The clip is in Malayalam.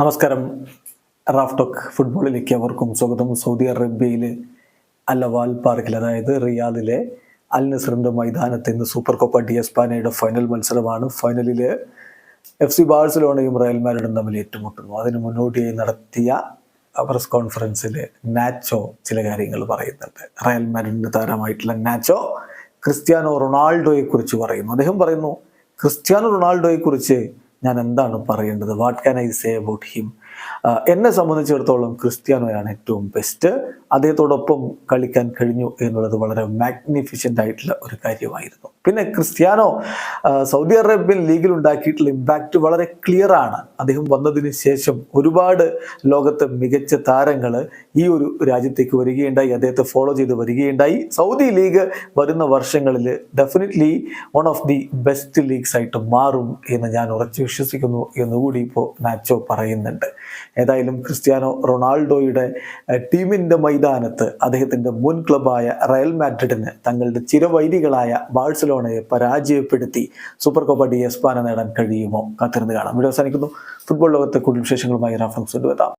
നമസ്കാരം. റാഫ് ടോക്ക് ഫുട്ബോളിലേക്ക് അവർക്കും സ്വാഗതം. സൗദി അറേബ്യയിലെ അല്ലവാൽ പാർക്കിൽ അതായത് റിയാദിലെ അൽ നസറിന്റെ മൈതാനത്ത് ഇന്ന് Super Copa de España final മത്സരമാണ്. ഫൈനലിൽ എഫ് സി ബാഴ്സലോണയും റയൽ മാഡ്രിഡും തമ്മിൽ ഏറ്റുമുട്ടുന്നു. അതിന് മുന്നോടിയായി നടത്തിയ പ്രസ് കോൺഫറൻസിൽ നാച്ചോ ചില കാര്യങ്ങൾ പറയുന്നുണ്ട്. റയൽ മാഡ്രിഡിന്റെ താരമായിട്ടുള്ള നാച്ചോ ക്രിസ്ത്യാനോ റൊണാൾഡോയെക്കുറിച്ച് പറയുന്നു. അദ്ദേഹം പറയുന്നു ക്രിസ്ത്യാനോ റൊണാൾഡോയെ കുറിച്ച് ഞാൻ എന്താണ് പറയേണ്ടത് what can I say about him എന്നെ സംബന്ധിച്ചിടത്തോളം ക്രിസ്ത്യാനോയാണ് ഏറ്റവും ബെസ്റ്റ് അദ്ദേഹത്തോടൊപ്പം കളിക്കാൻ കഴിഞ്ഞു എന്നുള്ളത് വളരെ മാഗ്നിഫിഷ്യന്റ് ആയിട്ടുള്ള ഒരു കാര്യമായിരുന്നു. പിന്നെ ക്രിസ്ത്യാനോ സൗദി അറേബ്യൻ ലീഗിൽ ഉണ്ടാക്കിയിട്ടുള്ള ഇമ്പാക്റ്റ് വളരെ ക്ലിയർ ആണ്. അദ്ദേഹം വന്നതിന് ശേഷം ഒരുപാട് ലോകത്തെ മികച്ച താരങ്ങൾ ഈ ഒരു രാജ്യത്തേക്ക് വരികയുണ്ടായി. അദ്ദേഹത്തെ ഫോളോ ചെയ്ത് വരികയുണ്ടായി. സൗദി ലീഗ് വരുന്ന വർഷങ്ങളിൽ definitely one of the best leagues ആയിട്ട് മാറും എന്ന് ഞാൻ ഉറച്ചു വിശ്വസിക്കുന്നു എന്നുകൂടി ഇപ്പോൾ മാച്ചോ പറയുന്നുണ്ട്. ഏതായാലും ക്രിസ്ത്യാനോ റൊണാൾഡോയുടെ ടീമിന്റെ ടീമിന്റെ മൈതാനത്ത് അദ്ദേഹത്തിന്റെ മുൻ ക്ലബായ റയൽ മാഡ്രിഡിന് തങ്ങളുടെ ചിരവൈരികളായ ബാഴ്സലോണയെ പരാജയപ്പെടുത്തി സൂപ്പർ കോപ്പ ഡി എസ്പാന നേടാൻ കഴിയുമോ? കാത്തിരുന്ന് കാണാം. വീഡിയോ അവസാനിക്കുന്നു. ഫുട്ബോൾ ലോകത്തെ കൂടുതൽ വിശേഷങ്ങളുമായി റാഫ്ലംസ് കൊണ്ടുവെത്താം